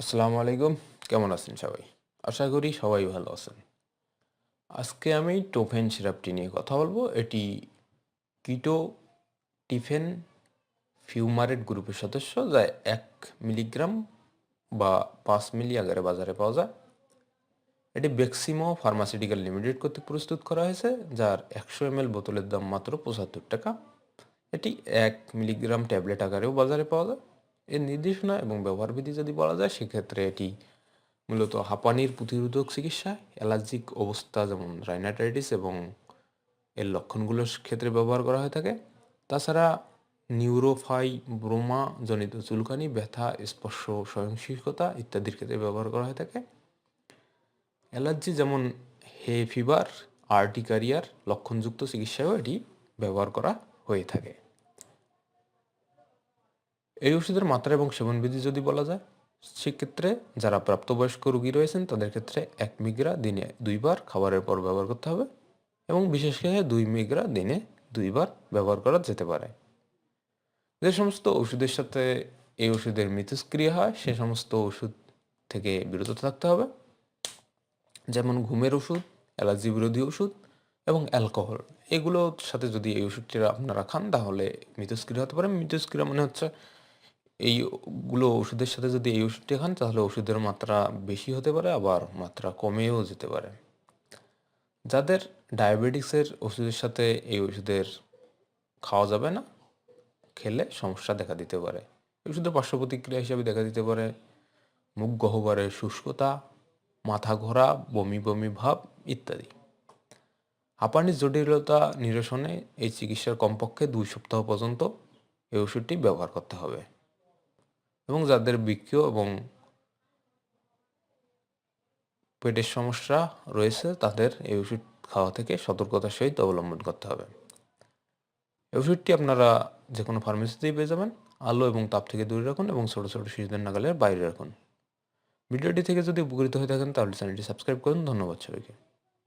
আসসালামু আলাইকুম। কেমন আছেন সবাই? আশা করি সবাই ভালো আছেন। আজকে আমি টোফেন সিরাপটি নিয়ে কথা বলব। এটি কিটো টিফেন ফিউমারেট গ্রুপের সদস্য, যা এক মিলিগ্রাম বা পাঁচ মিলি আকারে বাজারে পাওয়া যায়। এটি বেক্সিমো ফার্মাসিউটিক্যাল লিমিটেড কর্তৃক প্রস্তুত করা হয়েছে, যার একশো এম বোতলের দাম মাত্র পঁচাত্তর টাকা। এটি এক মিলিগ্রাম ট্যাবলেট আকারেও বাজারে পাওয়া যায়। এর নির্দেশনা এবং ব্যবহার বিধি যদি বলা যায়, সেক্ষেত্রে এটি মূলত হাঁপানির প্রতিরোধক চিকিৎসা, অ্যালার্জিক অবস্থা যেমন রাইনাটাইটিস এবং এর লক্ষণগুলোর ক্ষেত্রে ব্যবহার করা হয়ে থাকে। তাছাড়া নিউরোফাই ব্রোমা জনিত চুলকানি, ব্যথা, স্পর্শ সহিংসিকতা ইত্যাদির ক্ষেত্রে ব্যবহার করা হয়ে থাকে। অ্যালার্জি যেমন হে ফিভার আর্টিকারিয়ার লক্ষণযুক্ত চিকিৎসায়ও এটি ব্যবহার করা হয়ে থাকে। এই ওষুধের মাত্রা এবং সেবনবিধি যদি বলা যায়, সেক্ষেত্রে যারা প্রাপ্তবয়স্ক রোগী রয়েছেন, তাদের ক্ষেত্রে এক মিগ্রা দিনে দুইবার খাবারের পর ব্যবহার করতে হবে এবং বিশেষ করে দুই মিগ্রা দিনে দুইবার ব্যবহার করা যেতে পারে। যে সমস্ত ওষুধের সাথে এই ওষুধের মিথস্ক্রিয়া হয়, সে সমস্ত ওষুধ থেকে বিরত থাকতে হবে। যেমন ঘুমের ওষুধ অ্যালার্জি বিরোধী ওষুধ এবং অ্যালকোহল। এগুলোর সাথে যদি এই ওষুধটি আপনারা খান, তাহলে মিথস্ক্রিয়া হতে পারে। মিথস্ক্রিয়া মানে হচ্ছে এইগুলো ওষুধের সাথে যদি এই ওষুধটি খান, তাহলে ওষুধের মাত্রা বেশি হতে পারে, আবার মাত্রা কমেও যেতে পারে। যাদের ডায়াবেটিক্সের ওষুধের সাথে এই ওষুধের খাওয়া যাবে না, খেলে সমস্যা দেখা দিতে পারে। ওষুধের পার্শ্ব প্রতিক্রিয়া হিসেবে দেখা দিতে পারে, মুখ গহ্বরে শুষ্কতা, মাথা ঘোরা, বমি বমি ভাব ইত্যাদি। হাঁপানির জটিলতা নিরসনে এই চিকিৎসার কমপক্ষে দুই সপ্তাহ পর্যন্ত এই ওষুধটি ব্যবহার করতে হবে। এবং যাদের বৃক্ষ এবং পেটের সমস্যা রয়েছে, তাদের এই ওষুধ খাওয়া থেকে সতর্কতার সহিত অবলম্বন করতে হবে। এই ওষুধটি আপনারা যে কোনো ফার্মেসিতেই পেয়ে যাবেন। আলো এবং তাপ থেকে দূরে রাখুন এবং ছোটো ছোটো শিশুদের নাগালের বাইরে রাখুন। ভিডিওটি থেকে যদি উপকৃত হয়ে থাকেন, তাহলে চ্যানেলটি সাবস্ক্রাইব করুন। ধন্যবাদ সবাইকে।